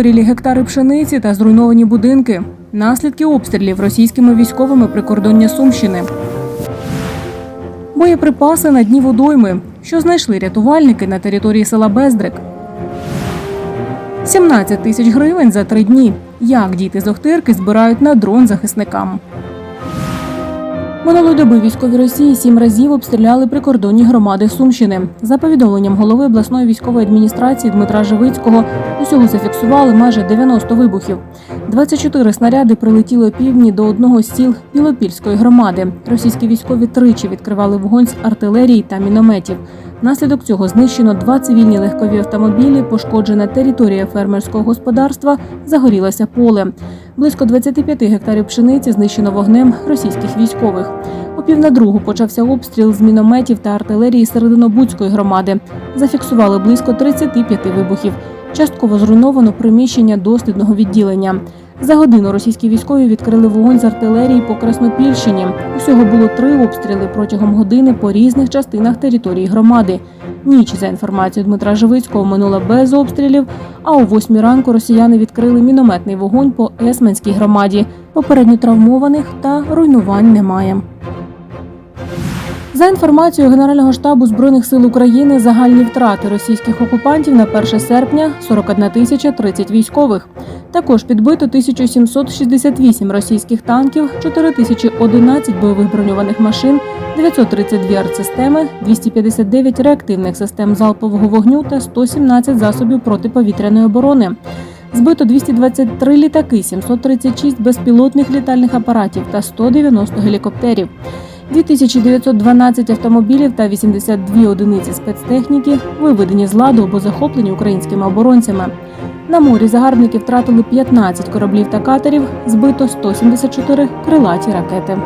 Вигорілі гектари пшениці та зруйновані будинки. Наслідки обстрілів російськими військовими прикордоння Сумщини. Боєприпаси на дні водойми, що знайшли рятувальники на території села Бездрик. 17 тисяч гривень за три дні. Як діти з Охтирки збирають на дрон захисникам. Минулої доби військові Росії сім разів обстріляли прикордонні громади Сумщини. За повідомленням голови обласної військової адміністрації Дмитра Живицького, усього зафіксували майже 90 вибухів. 24 снаряди прилетіли опівдні до одного з сіл Білопільської громади. Російські військові тричі відкривали вогонь з артилерії та мінометів. Внаслідок цього знищено два цивільні легкові автомобілі, пошкоджена територія фермерського господарства, загорілося поле. Близько 25 гектарів пшениці знищено вогнем російських військових. У пів на другу почався обстріл з мінометів та артилерії Серединобудської громади. Зафіксували близько 35 вибухів. Частково зруйновано приміщення дослідного відділення. За годину російські військові відкрили вогонь з артилерії по Краснопільщині. Усього було три обстріли протягом години по різних частинах території громади. Ніч, за інформацією Дмитра Живицького, минула без обстрілів. А о восьмій ранку росіяни відкрили мінометний вогонь по Есменській громаді. Попередньо травмованих та руйнувань немає. За інформацією Генерального штабу збройних сил України, загальні втрати російських окупантів на 1 серпня 41 тисяча 30 військових. Також підбито 1768 російських танків, 4011 бойових броньованих машин, 932 артсистеми, 259 реактивних систем залпового вогню та 117 засобів протиповітряної оборони. Збито 223 літаки, 736 безпілотних літальних апаратів та 190 гелікоптерів. 2912 автомобілів та 82 одиниці спецтехніки виведені з ладу або захоплені українськими оборонцями. На морі загарбники втратили 15 кораблів та катерів, збито 174 крилаті ракети.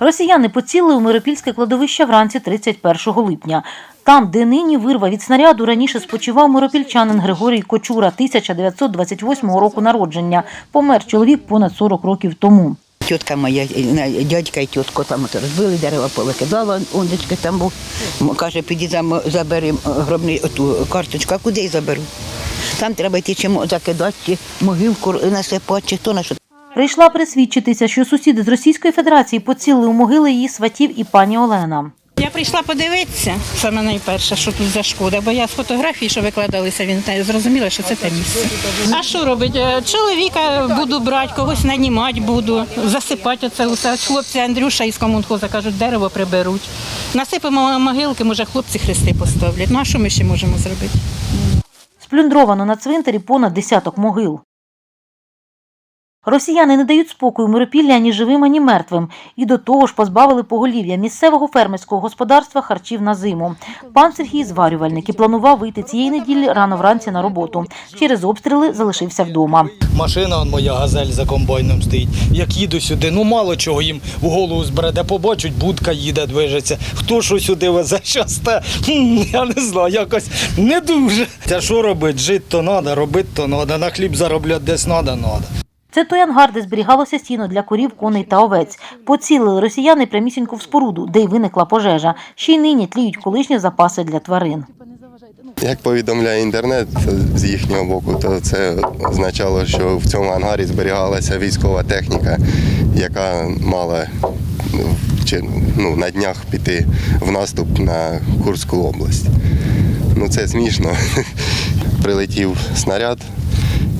Росіяни поцілили у Миропільське кладовище вранці 31 липня. Там, де нині вирва від снаряду, раніше спочивав миропільчанин Григорій Кочура 1928 року народження. Помер чоловік понад 40 років тому. Тітка моя, дядька і тітко там от розбили дерева, повикидала, ондечки там був. Каже, піди зам- забери гробний оту карточку, а куди я заберу? Там треба йти чим закидати, чи могилку насипати, чи хто на що. Прийшла присвідчитися, що сусіди з Російської Федерації поцілили у могили її сватів і пані Олена. Я прийшла подивитися, саме найперше, що тут за шкода, бо я з фотографій, що викладалися в інтернеті, зрозуміла, що це те місце. А що робить? Е, Чоловіка буду брати, когось нанімати буду, засипати оце усе. Хлопці Андрюша із комунхоза кажуть, дерево приберуть. Насипемо могилки, може хлопці хрести поставлять. Ну а що ми ще можемо зробити? Сплюндровано на цвинтарі понад десяток могил. Росіяни не дають спокою Миропілля ані живим, ані мертвим. І до того ж позбавили поголів'я місцевого фермерського господарства харчів на зиму. Пан Сергій зварювальник і планував вийти цієї неділі рано вранці на роботу. Через обстріли залишився вдома. Машина моя газель за комбайном стоїть. Як їду сюди, ну мало чого їм в голову збереде, побачать, будка їде, движеться. Хто що сюди везе щас те, я не знаю, якось не дуже. Та що робити? Жити то треба, робити то треба, на хліб заробляти десь треба, треба. Це той ангар, де зберігалося сіно для корів, коней та овець. Поцілили росіяни прямісінько в споруду, де й виникла пожежа. Ще й нині тліють колишні запаси для тварин. Як повідомляє інтернет з їхнього боку, то це означало, що в цьому ангарі зберігалася військова техніка, яка мала ну, ну, на днях піти в наступ на Курську область. Ну це смішно. Прилетів снаряд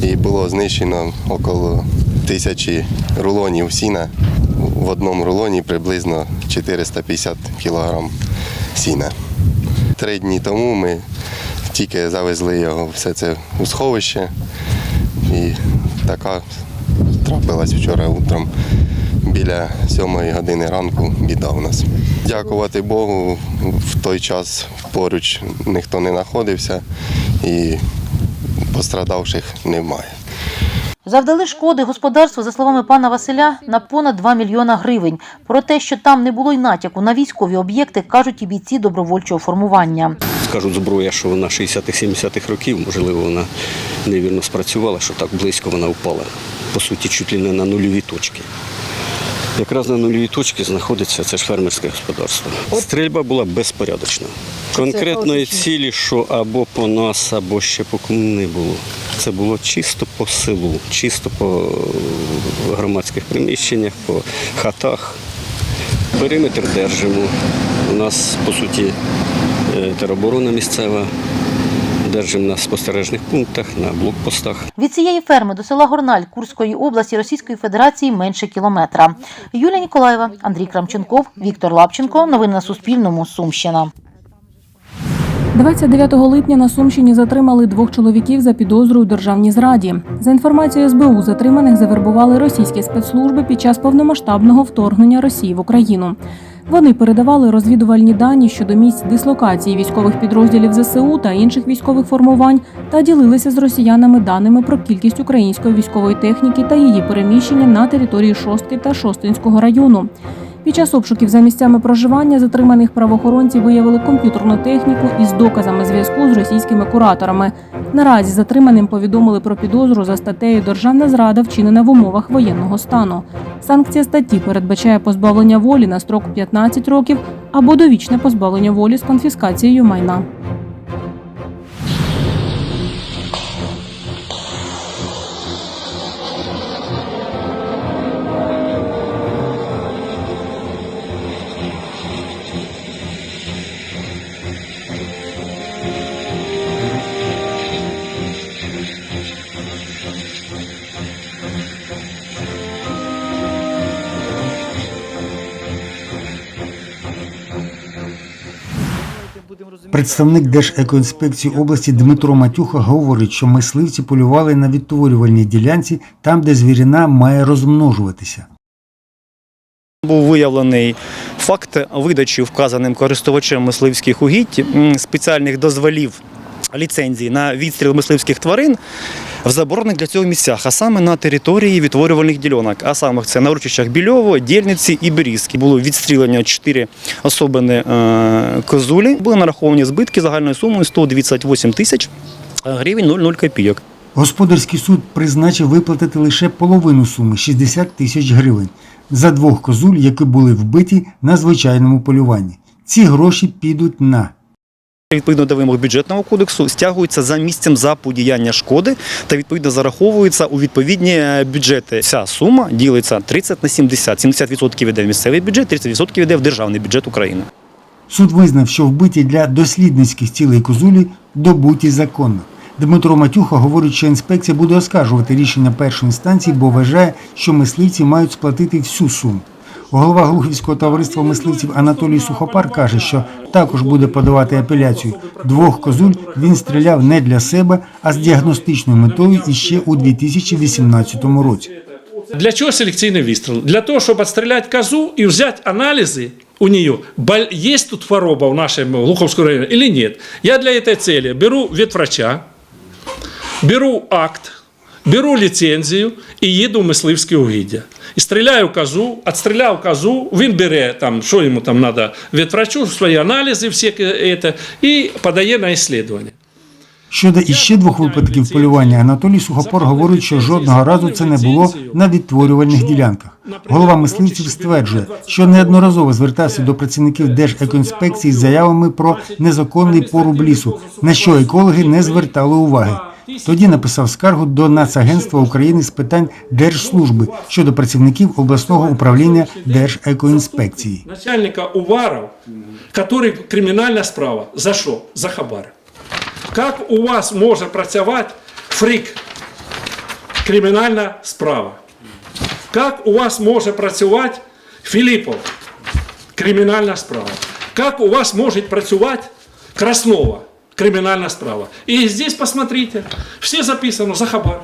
і було знищено около тисячі рулонів сіна. В одному рулоні приблизно 450 кілограм сіна. Три дні тому ми тільки завезли його все це у сховище. І така трапилась вчора утром біля сьомої години ранку біда у нас. Дякувати Богу, в той час поруч ніхто не знаходився і пострадавших немає. Завдали шкоди господарству, за словами пана Василя, на понад 2 мільйона гривень. Про те, що там не було й натяку на військові об'єкти, кажуть і бійці добровольчого формування. Скажуть, зброя, що вона 60-70-х років, можливо, вона невірно спрацювала, що так близько вона впала. По суті, чуть ли не на нульові точки. Якраз на нульовій точці знаходиться це ж фермерське господарство. Стрільба була безпорядочна. Конкретної цілі, що або по нас, або ще по кому не було. Це було чисто по селу, чисто по громадських приміщеннях, по хатах. Периметр держимо. У нас, по суті, е, тероборона місцева. Держимо на спостережних пунктах, на блокпостах. Від цієї ферми до села Горналь Курської області Російської Федерації менше кілометра. Юлія Ніколаєва, Андрій Крамченков, Віктор Лапченко. Новини на Суспільному. Сумщина. 29 липня на Сумщині затримали двох чоловіків за підозрою державній зраді. За інформацією СБУ, затриманих завербували російські спецслужби під час повномасштабного вторгнення Росії в Україну. Вони передавали розвідувальні дані щодо місць дислокації військових підрозділів ЗСУ та інших військових формувань та ділилися з росіянами даними про кількість української військової техніки та її переміщення на території Шостки та Шостинського району. Під час обшуків за місцями проживання затриманих правоохоронці виявили комп'ютерну техніку із доказами зв'язку з російськими кураторами. Наразі затриманим повідомили про підозру за статтею Державна зрада вчинена в умовах воєнного стану. Санкція статті передбачає позбавлення волі на строк 15 років або довічне позбавлення волі з конфіскацією майна. Представник Держекоінспекції області Дмитро Матюха говорить, що мисливці полювали на відтворювальній ділянці там, де звірина має розмножуватися. Був виявлений факт видачі вказаним користувачем мисливських угідь спеціальних дозволів ліцензій на відстріл мисливських тварин в заборонених для цього місцях, а саме на території відтворювальних ділянок, а саме це на урочищах Більово, Дільниці і Берізки. Було відстрілення чотири особини е, козулі. Були нараховані збитки загальною сумою 128 тисяч гривень 00 копійок. Господарський суд призначив виплатити лише половину суми 60 тисяч гривень за двох козуль, які були вбиті на звичайному полюванні. Ці гроші підуть на Відповідно до вимог бюджетного кодексу стягуються за місцем заподіяння шкоди та відповідно зараховуються у відповідні е, бюджети. Ця сума ділиться 30 на 70. 70% йде в місцевий бюджет, 30% йде в державний бюджет України. суд визнав, що вбиті для дослідницьких цілей козулі добуті законно. Дмитро Матюха говорить, що інспекція буде оскаржувати рішення першої інстанції, бо вважає, що мисливці мають сплатити всю суму. Голова Глухівського товариства мисливців Анатолій Сухопар каже, що також буде подавати апеляцію. Двох козуль він стріляв не для себе, а з діагностичною метою іще у 2018 році. Для чего селекционный выстрел? Для того, чтобы отстрелять козу и взять анализы у нее, боль- есть тут хвороба в нашем Луховском районе или нет. Я для этой цели беру ветврача, беру акт, беру лицензію і їду в мисливське угіддя. І стріляю козу, відстріляв козу, він бере там, що йому там треба, ветврачу, свої аналізи всі це, і подає на іслідування. Щодо іще двох випадків полювання, Анатолій Сухопор говорить, що жодного разу це не було на відтворювальних ділянках. Голова мисливців стверджує, що неодноразово звертався до працівників Держекоінспекції з заявами про незаконний поруб лісу, на що екологи не звертали уваги. Тоді написав скаргу до Нацагентства України з питань держслужби щодо працівників обласного управління Держекоінспекції. Начальника Уваров, который кримінальна справа. За що? За хабар. Як у вас може працювати фрік? Кримінальна справа. Як у вас може працювати Філіпов? Кримінальна справа. Як у вас може працювати Краснова? Кримінальна справа. І здесь посмотрите, все записано за хабар.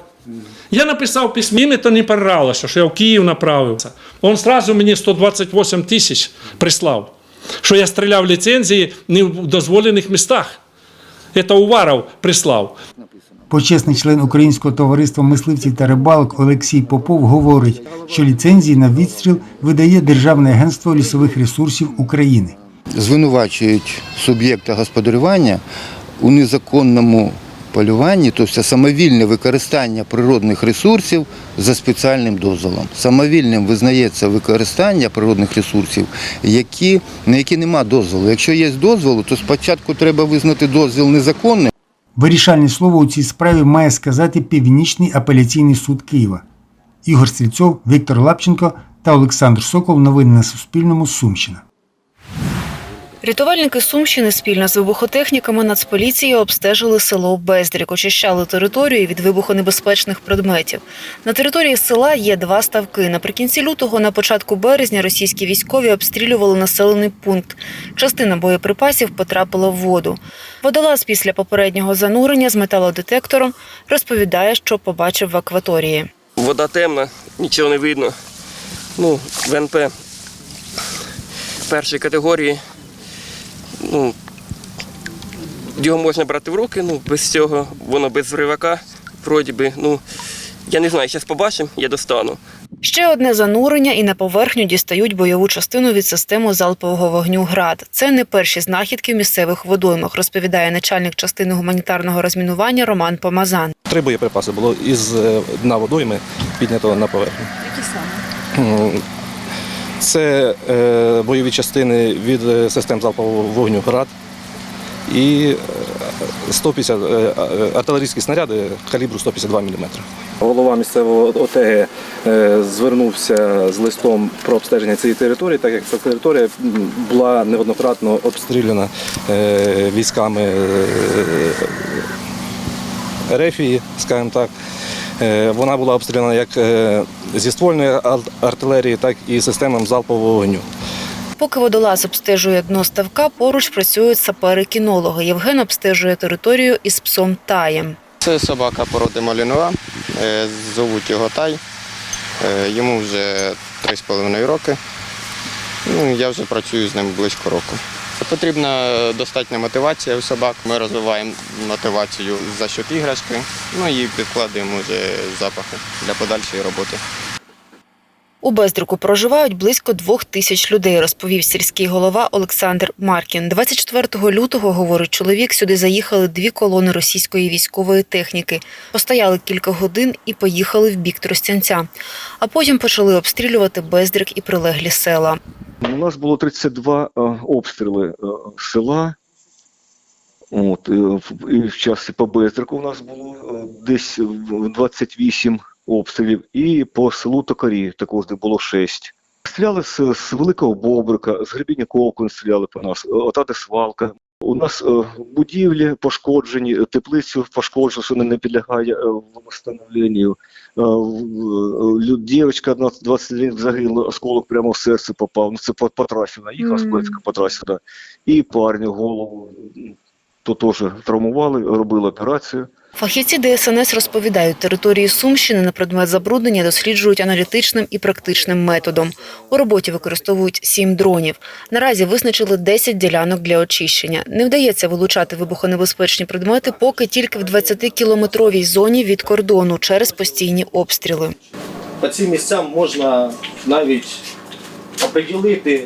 Я написав письмо, мені то не понравилось, що я в Київ направився. Он сразу мені 128 тисяч прислав, що я стріляв ліцензії не в дозволених містах. Це Уваров прислав. Почесний член Українського товариства мисливців та рибалок Олексій Попов говорить, що ліцензії на відстріл видає Державне агентство лісових ресурсів України. звинувачують суб'єкта господарювання у незаконному полюванні, тобто самовільне використання природних ресурсів за спеціальним дозволом. Самовільним визнається використання природних ресурсів, які, на які нема дозволу. Якщо є дозвол, то спочатку треба визнати дозвіл незаконним. Вирішальне слово у цій справі має сказати Північний апеляційний суд Києва. Ігор Стрільцов, Віктор Лапченко та Олександр Сокол. Новини на Суспільному. Сумщина. Рятувальники Сумщини спільно з вибухотехніками Нацполіції обстежили село Бездрік, очищали територію від вибухонебезпечних предметів. На території села є два ставки. Наприкінці лютого, на початку березня, російські військові обстрілювали населений пункт. Частина боєприпасів потрапила в воду. Водолаз після попереднього занурення з металодетектором розповідає, що побачив в акваторії. Вода темна, нічого не видно. Ну, ВНП першої категорії. Ну, його можна брати в руки, ну, без цього, воно без зривака, вроді би. Ну, я не знаю, зараз побачимо, я достану. Ще одне занурення і на поверхню дістають бойову частину від системи залпового вогню ГРАД. Це не перші знахідки в місцевих водоймах, розповідає начальник частини гуманітарного розмінування Роман Помазан. Три боєприпаси було із е, дна водойми піднято на поверхню. Які саме? Це е, бойові частини від е, систем залпового вогню ГРАД і е, 150 е, артилерійські снаряди калібру 152 мм. Голова місцевого ОТГ звернувся з листом про обстеження цієї території, так як ця територія була неоднократно обстріляна військами Рефії, скажімо так. Е, Вона була обстріляна як е, зі ствольної артилерії, так і системами залпового вогню. Поки водолаз обстежує дно ставка, поруч працюють сапери-кінологи. Євген обстежує територію із псом Таєм. Це собака породи малінова, е, зовуть його Тай. Йому вже 3,5 роки. Ну, я вже працюю з ним близько року. Потрібна достатня мотивація у собак. Ми розвиваємо мотивацію за счет іграшки, ну і підкладаємо вже запахи для подальшої роботи. У Бездруку проживають близько двох тисяч людей, розповів сільський голова Олександр Маркін. 24 лютого, говорить чоловік, сюди заїхали дві колони російської військової техніки. Постояли кілька годин і поїхали в бік Тростянця. А потім почали обстрілювати Бездрик і прилеглі села. У нас було 32 е, обстріли е, села. От, і в часі по Бездрику у нас було е, десь в- 28 обстрілів, і по селу Токарі також де було 6. Стріляли з, з Великого Бобрика, з Гребінніковку стріляли по нас, е, ота де свалка. У нас е, будівлі пошкоджені, теплицю пошкоджено, що не підлягає е, встановленню. Е, е, Дівчинка одна 21 загинула, осколок прямо в серце попав. Ну це по- Потрасіна, їхала з Плецька Потрасіна. І парню голову то теж травмували, робили операцію. Фахівці ДСНС розповідають, території Сумщини на предмет забруднення досліджують аналітичним і практичним методом. У роботі використовують сім дронів. Наразі визначили 10 ділянок для очищення. Не вдається вилучати вибухонебезпечні предмети, поки тільки в 20-кілометровій зоні від кордону через постійні обстріли. По цим місцям можна навіть оприділити,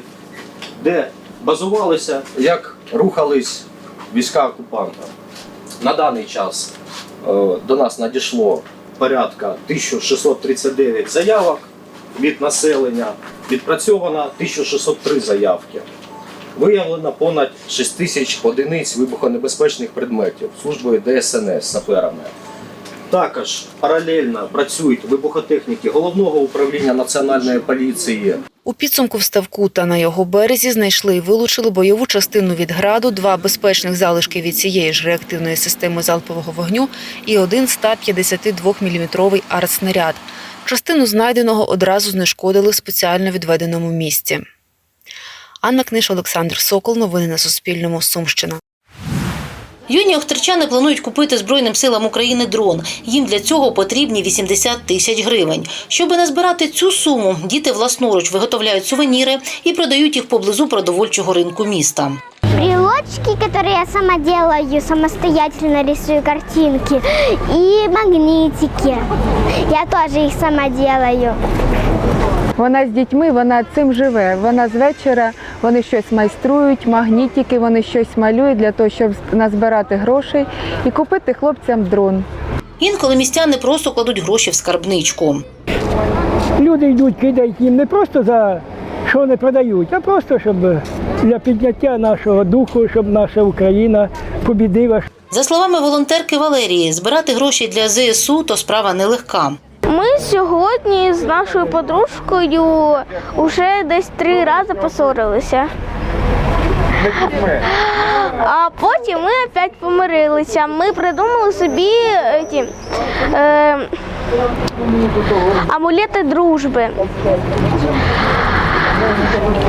де базувалися, як рухались війська окупанта. На даний час до нас надійшло порядка 1639 заявок від населення, відпрацьовано 1603 заявки. Виявлено понад 6 тисяч одиниць вибухонебезпечних предметів службою ДСНС саперами. Також паралельно працюють вибухотехніки головного управління національної поліції. У підсумку в ставку та на його березі знайшли і вилучили бойову частину від граду, два безпечних залишки від цієї ж реактивної системи залпового вогню і один 152-мм артснаряд. Частину знайденого одразу знешкодили в спеціально відведеному місці. Анна Книж, Олександр Сокол. Новини на Суспільному. Сумщина. Юні охтирчани планують купити Збройним силам України дрон. Їм для цього потрібні 80 тисяч гривень. Щоби назбирати цю суму, діти власноруч виготовляють сувеніри і продають їх поблизу продовольчого ринку міста. Брелочки, которые я сама делаю, самостоятельно рисую картинки. И магнитики. Я тоже их сама делаю. Вона з дітьми, вона цим живе. Вона з вечора вони щось майструють, магнітики, вони щось малюють для того, щоб назбирати грошей і купити хлопцям дрон. Інколи містяни просто кладуть гроші в скарбничку. Люди йдуть, кидають їм не просто за що вони продають, а просто щоб для підняття нашого духу, щоб наша Україна побідила. За словами волонтерки Валерії, збирати гроші для ЗСУ то справа нелегка. Ми сьогодні з нашою подружкою вже десь три рази посорилися. А потім ми опять помирилися. Ми придумали собі ті, е, амулети дружби.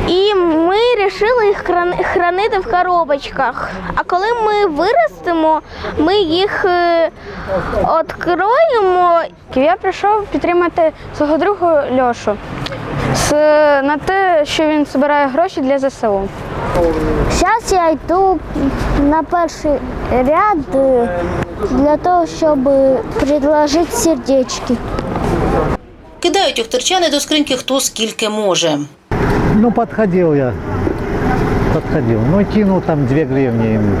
І ми вирішили їх хранити в коробочках. А коли ми виростемо, ми їх е, відкроємо. Я прийшов підтримати свого друга Льошу на те, що він збирає гроші для ЗСУ. Зараз я йду на перший ряд е, для того, щоб предложити сердечки. Кидають охтерчани до скриньки хто скільки може. Ну, подходил я. Подходил. Ну, кинул там две гривни ему.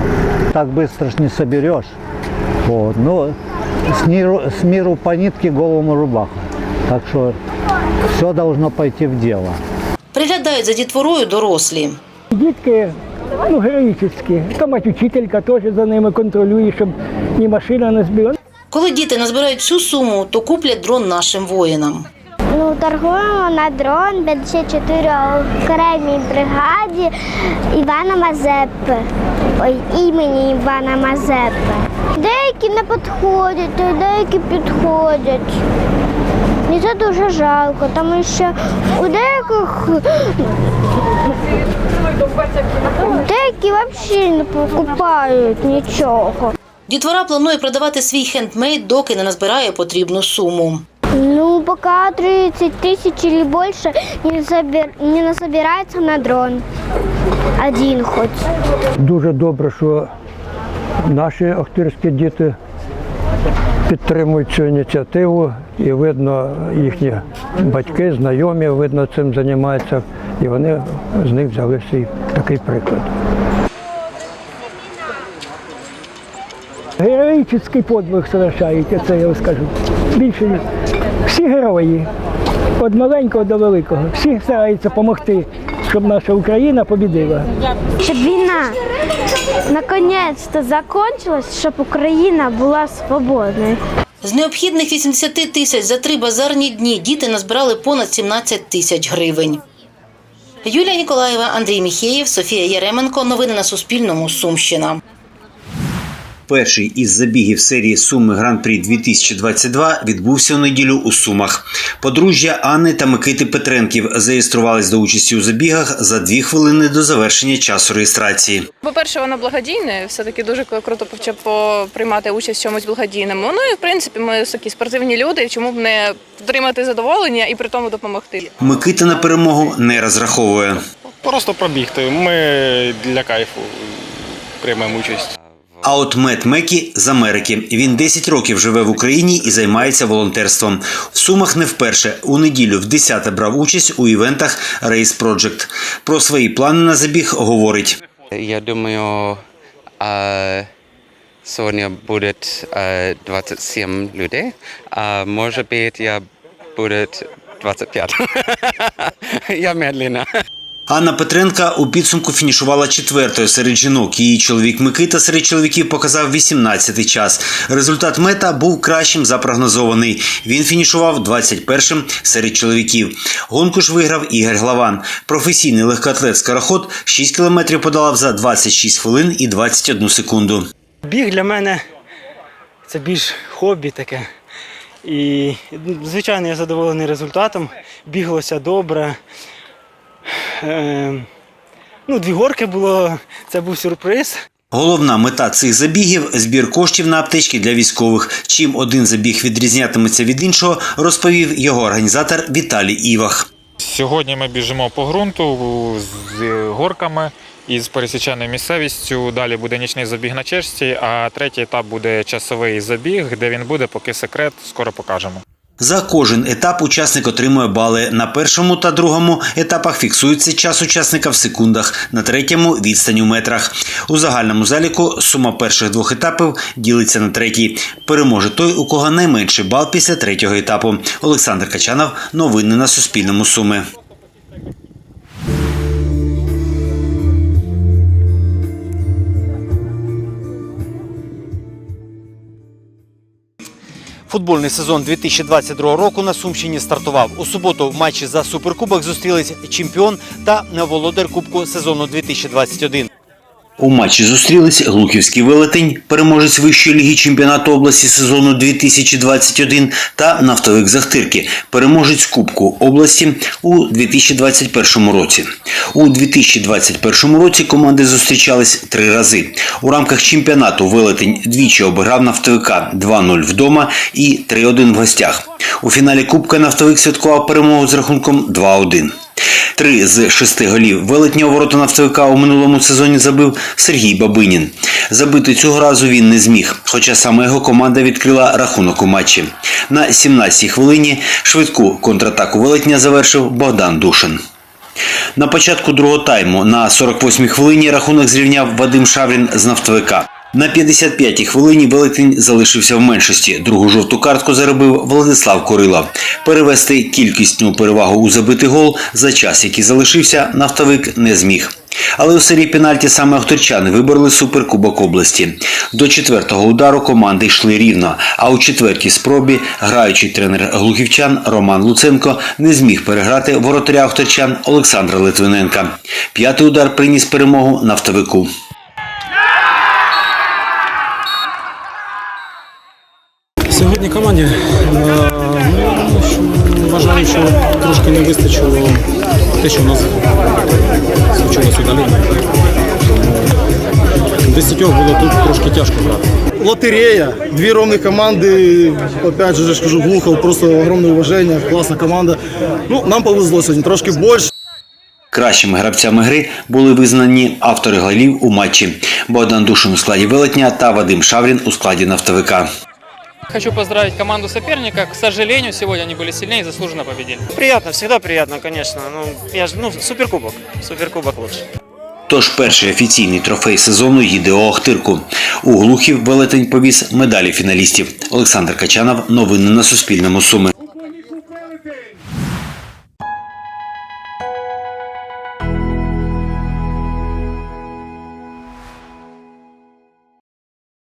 Так быстро ж не соберешь. Вот. Но с миру, с миру по нитке голову рубаха. Так что все должно пойти в дело. Приглядають за дітворою дорослі. Дітки ну, героїчні. Та мать учителька теж за ними контролює, щоб ні машина не збила. Коли діти назбирають всю суму, то куплять дрон нашим воїнам. Торгуємо на дрон 54 окремій бригаді Івана Мазепи. Ой, імені Івана Мазепи. Деякі не підходять, а деякі підходять. І це дуже жалко, тому що у деяких деякі взагалі не покупають нічого. Дітвора планує продавати свій хендмейд, доки не назбирає потрібну суму. Ну, пока 30 тысяч или больше не, собер... не насобирается на дрон. Один хоть. Дуже добре, що наші актирські діти підтримують цю ініціативу і видно їхні батьки, знайомі, видно, цим займаються, і вони з них взяли свій такий приклад. Героїчний подвиг совершають, це я вам скажу. Більше. Всі герої, від маленького до великого, всі стараються допомогти, щоб наша Україна побідила. Щоб війна наконец-то закончилась, щоб Україна була свободною. З необхідних 80 тисяч за три базарні дні діти назбирали понад 17 тисяч гривень. Юлія Ніколаєва, Андрій Міхеєв, Софія Яременко. Новини на Суспільному. Сумщина. Перший із забігів серії Суми Гран-прі 2022 відбувся у неділю у Сумах. Подружжя Анни та Микити Петренків зареєструвались до участі у забігах за дві хвилини до завершення часу реєстрації. По-перше, воно благодійне, все-таки дуже круто почав по- приймати участь в чомусь благодійному. Ну і в принципі ми такі спортивні люди, чому б не отримати задоволення і при тому допомогти. Микита на перемогу не розраховує. Просто пробігти. Ми для кайфу приймемо участь. А от Мет Мекі з Америки. Він 10 років живе в Україні і займається волонтерством. В Сумах не вперше. У неділю в 10 брав участь у івентах Race Project. Про свої плани на забіг говорить. Я думаю, а, сьогодні буде а, 27 людей, а може бути я буде 25. Я медленно. Анна Петренка у підсумку фінішувала четвертою серед жінок. Її чоловік Микита серед чоловіків показав 18-й час. Результат мета був кращим за прогнозований. Він фінішував 21-м серед чоловіків. Гонку ж виграв Ігор Главан. Професійний легкоатлет скороход 6 кілометрів подолав за 26 хвилин і 21 секунду. Біг для мене це більш хобі таке. І, звичайно, я задоволений результатом. Біглося добре. Е, ну, дві горки було, це був сюрприз. Головна мета цих забігів збір коштів на аптечки для військових. Чим один забіг відрізнятиметься від іншого, розповів його організатор Віталій Івах. Сьогодні ми біжимо по ґрунту з горками і з пересіченою місцевістю. Далі буде нічний забіг на чешці, а третій етап буде часовий забіг, де він буде, поки секрет, скоро покажемо. За кожен етап учасник отримує бали. На першому та другому етапах фіксується час учасника в секундах, на третьому відстань у метрах. У загальному заліку сума перших двох етапів ділиться на третій. Переможе той, у кого найменший бал після третього етапу. Олександр Качанов. Новини на Суспільному. Суми. Футбольний сезон 2022 року на Сумщині стартував. У суботу в матчі за суперкубок зустрілись чемпіон та володар Кубку сезону 2021. У матчі зустрілись Глухівський велетень, переможець вищої ліги чемпіонату області сезону 2021 та нафтовик Захтирки, переможець Кубку області у 2021 році. У 2021 році команди зустрічались три рази. У рамках чемпіонату велетень двічі обіграв нафтовика 2-0 вдома і 3-1 в гостях. У фіналі Кубка нафтовик святкував перемогу з рахунком 2-1. Три з шести голів велетнього ворота нафтовика у минулому сезоні забив Сергій Бабинін. Забити цього разу він не зміг, хоча саме його команда відкрила рахунок у матчі. На 17-й хвилині швидку контратаку велетня завершив Богдан Душин. На початку другого тайму на 48-й хвилині рахунок зрівняв Вадим Шаврін з нафтовика. На 55-й хвилині велетень залишився в меншості. Другу жовту картку заробив Владислав Корила. Перевести кількісну перевагу у забитий гол за час, який залишився, нафтовик не зміг. Але у серії пенальті саме охторчани вибороли суперкубок області. До четвертого удару команди йшли рівно. А у четвертій спробі граючий тренер глухівчан Роман Луценко не зміг переграти воротаря охторчан Олександра Литвиненка. П'ятий удар приніс перемогу нафтовику. Сьогодні команді е, ну, що- вважаю, що трошки не вистачило те, що в нас случилось у долині. Десятьох було тут трошки тяжко грати. Лотерея, две ровных команды, опять же, ж кажу, Глухов, просто огромное уважение, классная команда. Ну, нам повезло сегодня, трошки больше. Кращими гравцями гри були визнані автори голів у матчі Богдан Душин у складі велетня та Вадим Шаврін у складі нафтовика. Хочу поздравить команду соперника. К сожалению, сегодня они были сильнее и заслуженно победили. Приятно, всегда приятно, конечно. Ну, я ж, ну, суперкубок. Суперкубок лучше. Тож перший офіційний трофей сезону їде у Охтирку. У Глухів велетень повіз медалі фіналістів. Олександр Качанов. Новини на Суспільному. Суми.